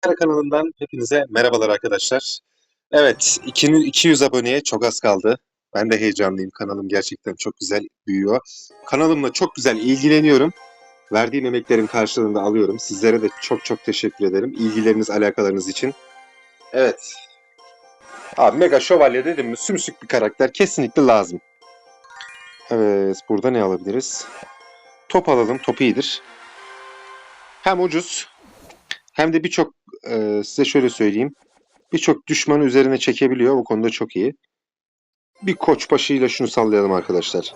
Kara kanalından hepinize merhabalar arkadaşlar. Evet, 2000 200 aboneye çok az kaldı. Ben de heyecanlıyım. Kanalım gerçekten çok güzel büyüyor. Kanalımla çok güzel ilgileniyorum. Verdiğim emeklerin karşılığını alıyorum. Sizlere de çok çok teşekkür ederim. İlgileriniz, alakalarınız için. Evet. Abi Mega Şövalye dedim mi sümsük bir karakter kesinlikle lazım. Evet, burada ne alabiliriz? Top alalım, top iyidir. Hem ucuz hem de birçok e, size şöyle söyleyeyim. Birçok düşmanı üzerine çekebiliyor. Bu konuda çok iyi. Bir koçbaşıyla şunu sallayalım arkadaşlar.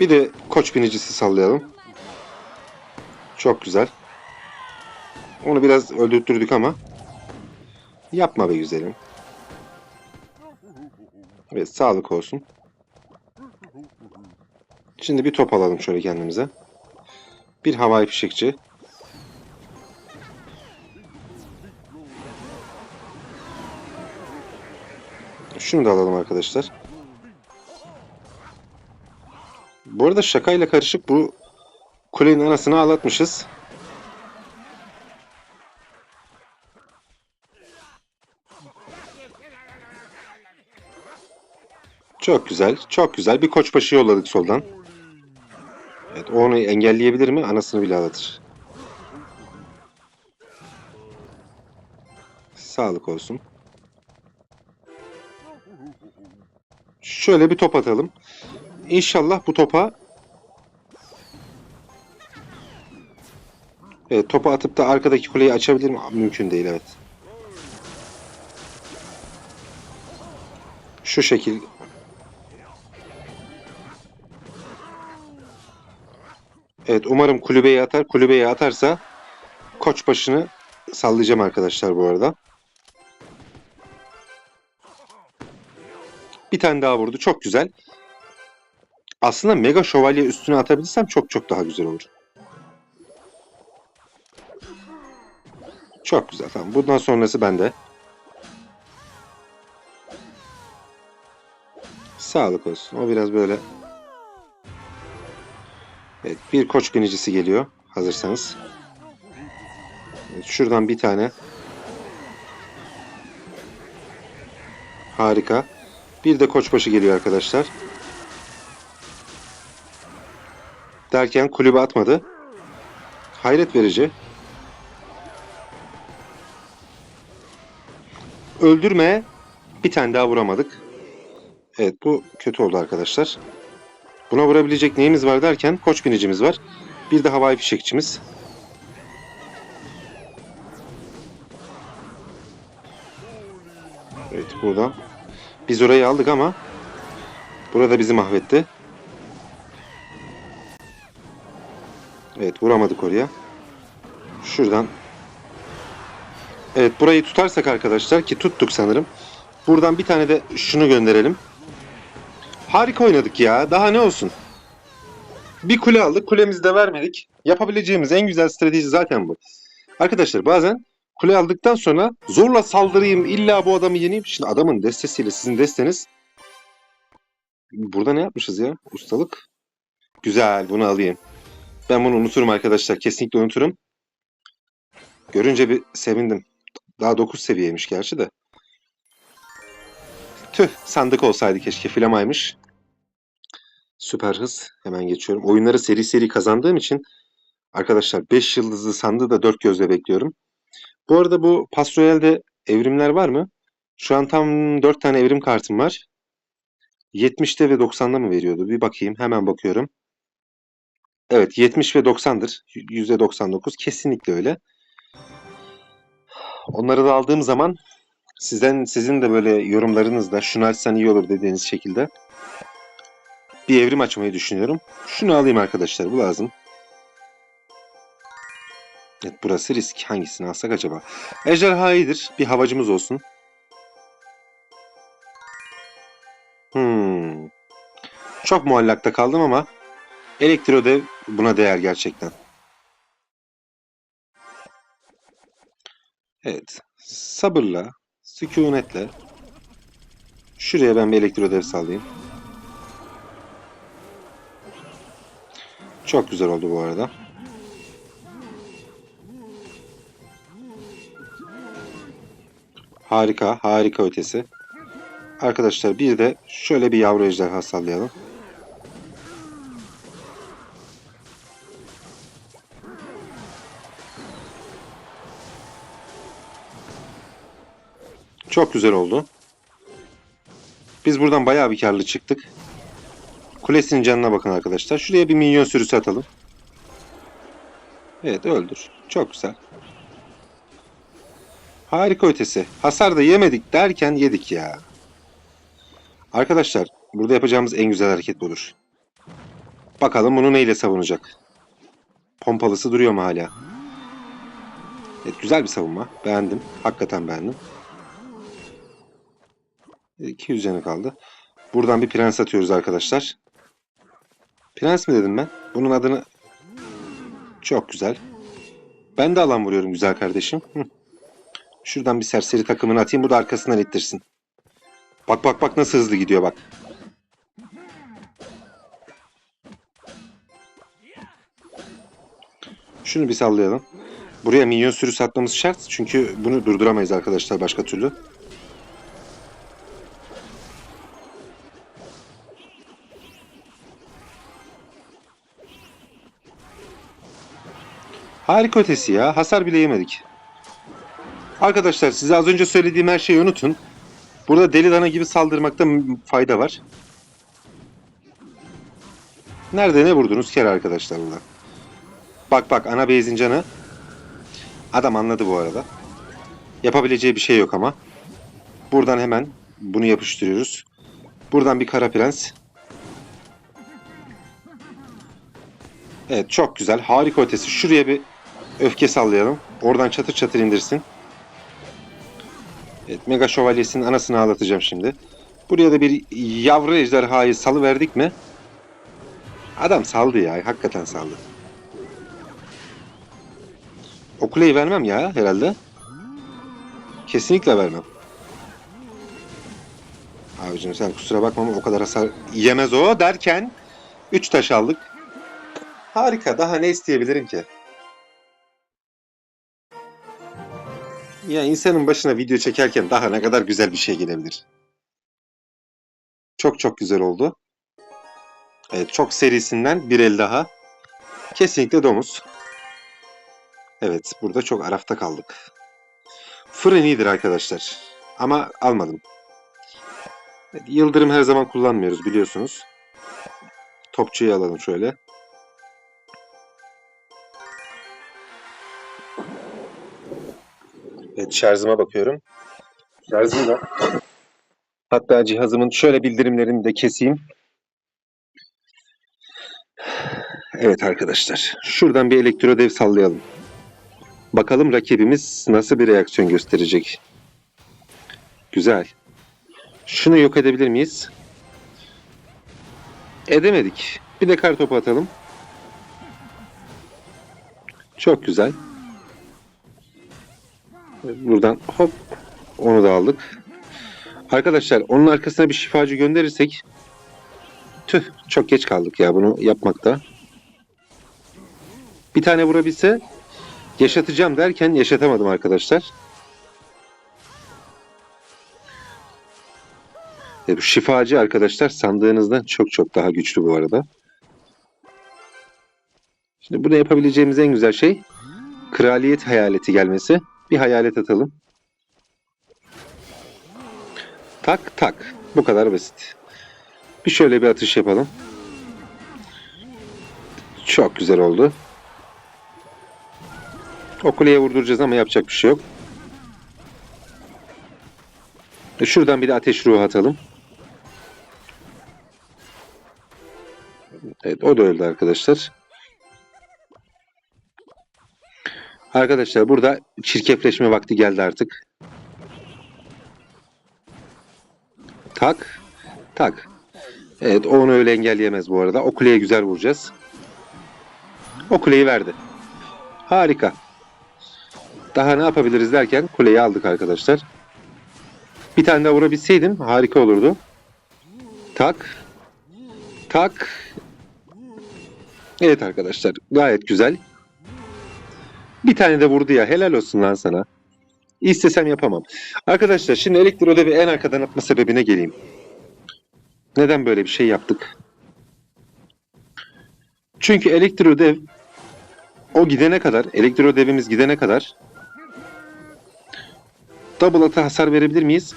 Bir de koç binicisi sallayalım. Çok güzel. Onu biraz öldürttürdük ama yapma be güzelim. Evet sağlık olsun. Şimdi bir top alalım şöyle kendimize. Bir havai fişekçi. Şunu da alalım arkadaşlar. Bu arada şakayla karışık bu kulenin anasını ağlatmışız. Çok güzel. Çok güzel. Bir koçbaşı yolladık soldan. Evet, onu engelleyebilir mi? Anasını bile ağlatır. Sağlık olsun. Şöyle bir top atalım. İnşallah bu topa Evet, topu atıp da arkadaki kuleyi açabilir mi? Mümkün değil, evet. Şu şekil. Evet, umarım kulübeye atar. Kulübeye atarsa koç başını sallayacağım arkadaşlar bu arada. Bir tane daha vurdu. Çok güzel. Aslında Mega Şövalye üstüne atabilirsem çok çok daha güzel olur. Çok güzel. Tamam. Bundan sonrası bende. Sağlık olsun. O biraz böyle. Evet. Bir koç binicisi geliyor. Hazırsanız. Evet, şuradan bir tane. Harika. Bir de koçbaşı geliyor arkadaşlar. Derken kulübe atmadı. Hayret verici. Öldürme. Bir tane daha vuramadık. Evet bu kötü oldu arkadaşlar. Buna vurabilecek neyimiz var derken koç binicimiz var. Bir de havai fişekçimiz. Evet burada. Biz orayı aldık ama burada bizi mahvetti. Evet vuramadık oraya. Şuradan. Evet burayı tutarsak arkadaşlar ki tuttuk sanırım. Buradan bir tane de şunu gönderelim. Harika oynadık ya. Daha ne olsun. Bir kule aldık. Kulemizi de vermedik. Yapabileceğimiz en güzel strateji zaten bu. Arkadaşlar bazen kule aldıktan sonra zorla saldırayım illa bu adamı yeneyim. Şimdi adamın destesiyle sizin desteniz. Burada ne yapmışız ya? Ustalık. Güzel bunu alayım. Ben bunu unuturum arkadaşlar. Kesinlikle unuturum. Görünce bir sevindim. Daha 9 seviyeymiş gerçi de. Tüh sandık olsaydı keşke filamaymış. Süper hız. Hemen geçiyorum. Oyunları seri seri kazandığım için arkadaşlar 5 yıldızlı sandığı da 4 gözle bekliyorum. Bu arada bu Pas Royale'de evrimler var mı? Şu an tam 4 tane evrim kartım var. 70'te ve 90'da mı veriyordu? Bir bakayım. Hemen bakıyorum. Evet 70 ve 90'dır. %99 kesinlikle öyle. Onları da aldığım zaman sizden sizin de böyle yorumlarınızda şunu açsan iyi olur dediğiniz şekilde bir evrim açmayı düşünüyorum. Şunu alayım arkadaşlar bu lazım. Evet burası risk. Hangisini alsak acaba? Ejderha iyidir. Bir havacımız olsun. Hmm. Çok muallakta kaldım ama Elektro dev buna değer gerçekten. Evet. Sabırla, sükunetle şuraya ben bir elektro dev sallayayım. Çok güzel oldu bu arada. Harika, harika ötesi. Arkadaşlar bir de şöyle bir yavru ejderha sallayalım. Çok güzel oldu. Biz buradan bayağı bir karlı çıktık. Kulesinin canına bakın arkadaşlar. Şuraya bir minyon sürüsü atalım. Evet öldür. Çok güzel. Harika ötesi. Hasar da yemedik derken yedik ya. Arkadaşlar burada yapacağımız en güzel hareket budur. Bakalım bunu neyle savunacak. Pompalısı duruyor mu hala? Evet güzel bir savunma. Beğendim. Hakikaten beğendim. 200 canı kaldı. Buradan bir prens atıyoruz arkadaşlar. Prens mi dedim ben? Bunun adını... Çok güzel. Ben de alan vuruyorum güzel kardeşim. Hı. Şuradan bir serseri takımını atayım. Bu da arkasından ittirsin. Bak bak bak nasıl hızlı gidiyor bak. Şunu bir sallayalım. Buraya minyon sürüsü atmamız şart. Çünkü bunu durduramayız arkadaşlar başka türlü. Harika ötesi ya. Hasar bile yemedik. Arkadaşlar size az önce söylediğim her şeyi unutun. Burada deli dana gibi saldırmakta fayda var. Nerede ne vurdunuz kere arkadaşlar burada. Bak bak ana beyzin canı. Adam anladı bu arada. Yapabileceği bir şey yok ama. Buradan hemen bunu yapıştırıyoruz. Buradan bir kara prens. Evet çok güzel. Harika ötesi. Şuraya bir öfke sallayalım. Oradan çatır çatır indirsin. Evet Mega Şövalyesi'nin anasını ağlatacağım şimdi. Buraya da bir yavru ejderhayı salı verdik mi? Adam saldı ya. Hakikaten saldı. O kuleyi vermem ya herhalde. Kesinlikle vermem. Abicim sen kusura bakma ama o kadar hasar yemez o derken 3 taş aldık. Harika. Daha ne isteyebilirim ki? Ya insanın başına video çekerken daha ne kadar güzel bir şey gelebilir. Çok çok güzel oldu. Evet çok serisinden bir el daha. Kesinlikle domuz. Evet burada çok arafta kaldık. Fırın iyidir arkadaşlar. Ama almadım. Yıldırım her zaman kullanmıyoruz biliyorsunuz. Topçuyu alalım şöyle. Evet şarjıma bakıyorum. Şarjım da. Hatta cihazımın şöyle bildirimlerini de keseyim. Evet arkadaşlar. Şuradan bir elektrodev sallayalım. Bakalım rakibimiz nasıl bir reaksiyon gösterecek. Güzel. Şunu yok edebilir miyiz? Edemedik. Bir de kar topu atalım. Çok güzel. Buradan hop onu da aldık. Arkadaşlar onun arkasına bir şifacı gönderirsek tüh çok geç kaldık ya bunu yapmakta. Bir tane vurabilse yaşatacağım derken yaşatamadım arkadaşlar. E, bu şifacı arkadaşlar sandığınızdan çok çok daha güçlü bu arada. Şimdi bunu yapabileceğimiz en güzel şey kraliyet hayaleti gelmesi. Bir hayalet atalım. Tak tak. Bu kadar basit. Bir şöyle bir atış yapalım. Çok güzel oldu. O vurduracağız ama yapacak bir şey yok. E, Şuradan bir de ateş ruhu atalım. Evet o da öldü arkadaşlar. Arkadaşlar burada çirkefleşme vakti geldi artık. Tak. Tak. Evet onu öyle engelleyemez bu arada. O kuleye güzel vuracağız. O kuleyi verdi. Harika. Daha ne yapabiliriz derken kuleyi aldık arkadaşlar. Bir tane daha vurabilseydim harika olurdu. Tak. Tak. Evet arkadaşlar gayet güzel. Bir tane de vurdu ya helal olsun lan sana. İstesem yapamam. Arkadaşlar şimdi elektrodevi en arkadan atma sebebine geleyim. Neden böyle bir şey yaptık? Çünkü elektrodev o gidene kadar, elektrodevimiz gidene kadar double ata hasar verebilir miyiz?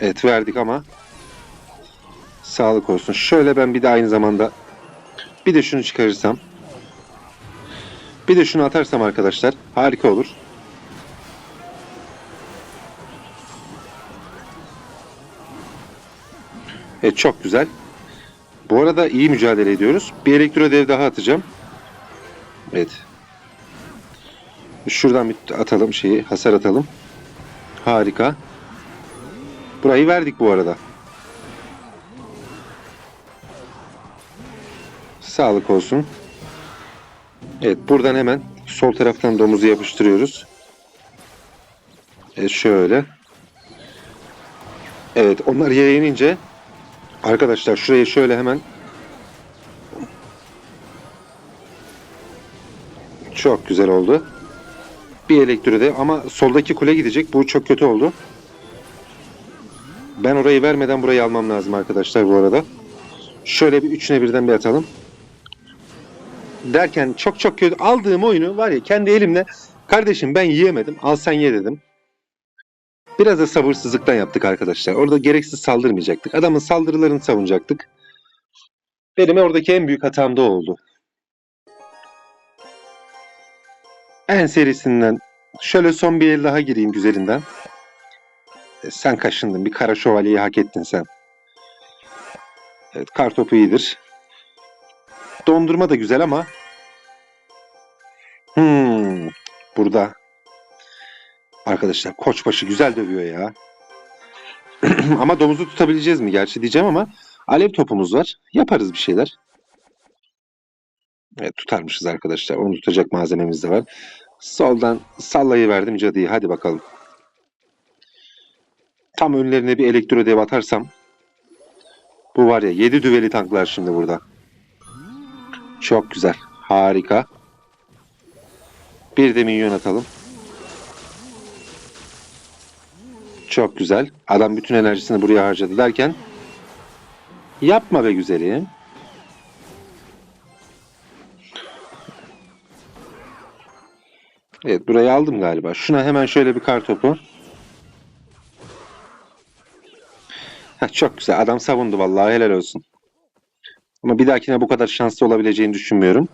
Evet verdik ama sağlık olsun. Şöyle ben bir de aynı zamanda bir de şunu çıkarırsam bir de şunu atarsam arkadaşlar harika olur. Evet çok güzel. Bu arada iyi mücadele ediyoruz. Bir elektro dev daha atacağım. Evet. Şuradan bir atalım şeyi, hasar atalım. Harika. Burayı verdik bu arada. Sağlık olsun. Evet buradan hemen sol taraftan domuzu yapıştırıyoruz. Evet şöyle. Evet onlar yere inince arkadaşlar şurayı şöyle hemen çok güzel oldu. Bir elektrode ama soldaki kule gidecek. Bu çok kötü oldu. Ben orayı vermeden burayı almam lazım arkadaşlar bu arada. Şöyle bir üçüne birden bir atalım. Derken çok çok kötü aldığım oyunu var ya kendi elimle kardeşim ben yiyemedim al sen ye dedim. Biraz da sabırsızlıktan yaptık arkadaşlar. Orada gereksiz saldırmayacaktık. Adamın saldırılarını savunacaktık. Benim oradaki en büyük hatam da oldu. En serisinden şöyle son bir el daha gireyim güzelinden. E, sen kaşındın. Bir kara şövalyeyi hak ettin sen. Evet kar topu iyidir. Dondurma da güzel ama hmm, burada arkadaşlar koçbaşı güzel dövüyor ya. ama domuzu tutabileceğiz mi gerçi diyeceğim ama alev topumuz var. Yaparız bir şeyler. Evet tutarmışız arkadaşlar. Onu tutacak malzememiz de var. Soldan sallayı verdim cadıyı. Hadi bakalım. Tam önlerine bir elektro dev atarsam bu var ya 7 düveli tanklar şimdi burada. Çok güzel. Harika. Bir de minyon atalım. Çok güzel. Adam bütün enerjisini buraya harcadı derken yapma be güzelim. Evet burayı aldım galiba. Şuna hemen şöyle bir kar topu. Heh, çok güzel. Adam savundu vallahi helal olsun. Ama bir dahakine bu kadar şanslı olabileceğini düşünmüyorum.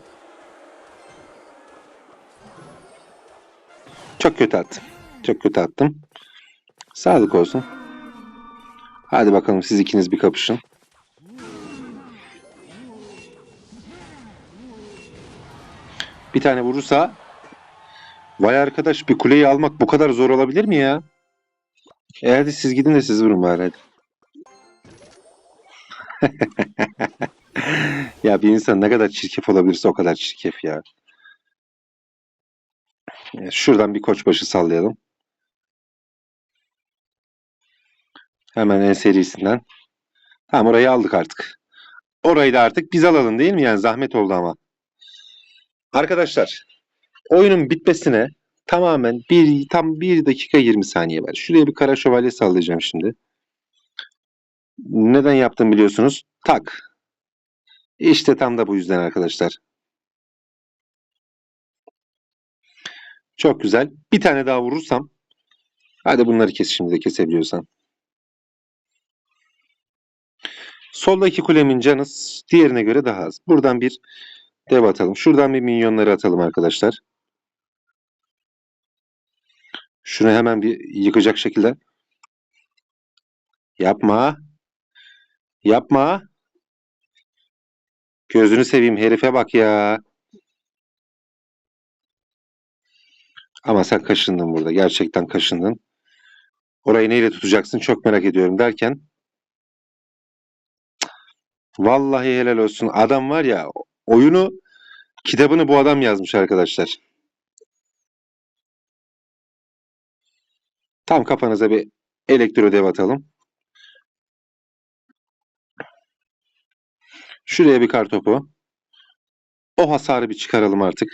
Çok kötü attım. Çok kötü attım. Sağlık olsun. Hadi bakalım siz ikiniz bir kapışın. Bir tane vurursa Vay arkadaş bir kuleyi almak bu kadar zor olabilir mi ya? E hadi siz gidin de siz vurun bari hadi. ya bir insan ne kadar çirkef olabilirse o kadar çirkef ya. Şuradan bir koçbaşı sallayalım. Hemen en serisinden. Tamam orayı aldık artık. Orayı da artık biz alalım değil mi? Yani zahmet oldu ama. Arkadaşlar oyunun bitmesine tamamen bir tam 1 dakika 20 saniye var. Şuraya bir kara şövalye sallayacağım şimdi. Neden yaptım biliyorsunuz? Tak. İşte tam da bu yüzden arkadaşlar. Çok güzel. Bir tane daha vurursam hadi bunları kes şimdi de kesebiliyorsan. Soldaki kulemin canı diğerine göre daha az. Buradan bir dev atalım. Şuradan bir minyonları atalım arkadaşlar. Şunu hemen bir yıkacak şekilde. Yapma. Yapma. Gözünü seveyim herife bak ya. Ama sen kaşındın burada. Gerçekten kaşındın. Orayı neyle tutacaksın çok merak ediyorum derken. Vallahi helal olsun. Adam var ya oyunu kitabını bu adam yazmış arkadaşlar. Tam kafanıza bir elektro dev atalım. Şuraya bir kar topu. O hasarı bir çıkaralım artık.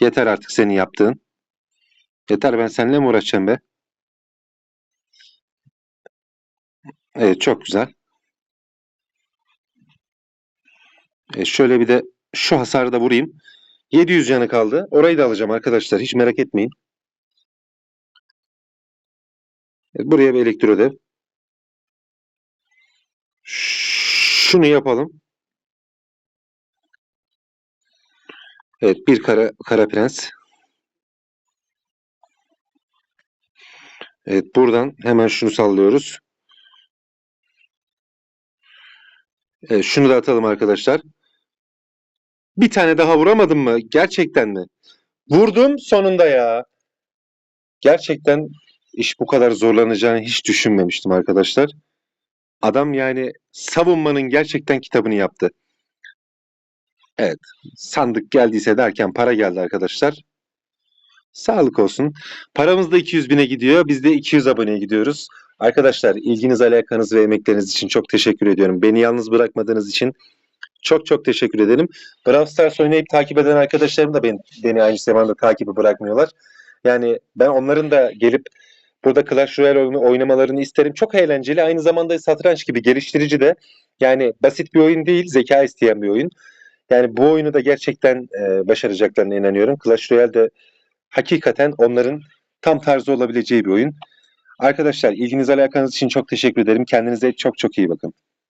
Yeter artık senin yaptığın. Yeter ben seninle mi uğraşacağım be? Evet çok güzel. E, şöyle bir de şu hasarı da vurayım. 700 canı kaldı. Orayı da alacağım arkadaşlar. Hiç merak etmeyin. Evet, buraya bir elektro dev. Şunu yapalım. Evet bir kara, kara prens. Evet buradan hemen şunu sallıyoruz. Evet, şunu da atalım arkadaşlar. Bir tane daha vuramadım mı? Gerçekten mi? Vurdum sonunda ya. Gerçekten iş bu kadar zorlanacağını hiç düşünmemiştim arkadaşlar. Adam yani savunmanın gerçekten kitabını yaptı. Evet. Sandık geldiyse derken para geldi arkadaşlar. Sağlık olsun. Paramız da 200 bine gidiyor. Biz de 200 aboneye gidiyoruz. Arkadaşlar ilginiz, alakanız ve emekleriniz için çok teşekkür ediyorum. Beni yalnız bırakmadığınız için çok çok teşekkür ederim. Brawl Stars oynayıp takip eden arkadaşlarım da beni, beni aynı zamanda takibi bırakmıyorlar. Yani ben onların da gelip burada Clash Royale oynamalarını isterim. Çok eğlenceli. Aynı zamanda satranç gibi geliştirici de. Yani basit bir oyun değil, zeka isteyen bir oyun. Yani bu oyunu da gerçekten e, başaracaklarına inanıyorum. Clash Royale de hakikaten onların tam tarzı olabileceği bir oyun. Arkadaşlar ilginiz alakanız için çok teşekkür ederim. Kendinize çok çok iyi bakın.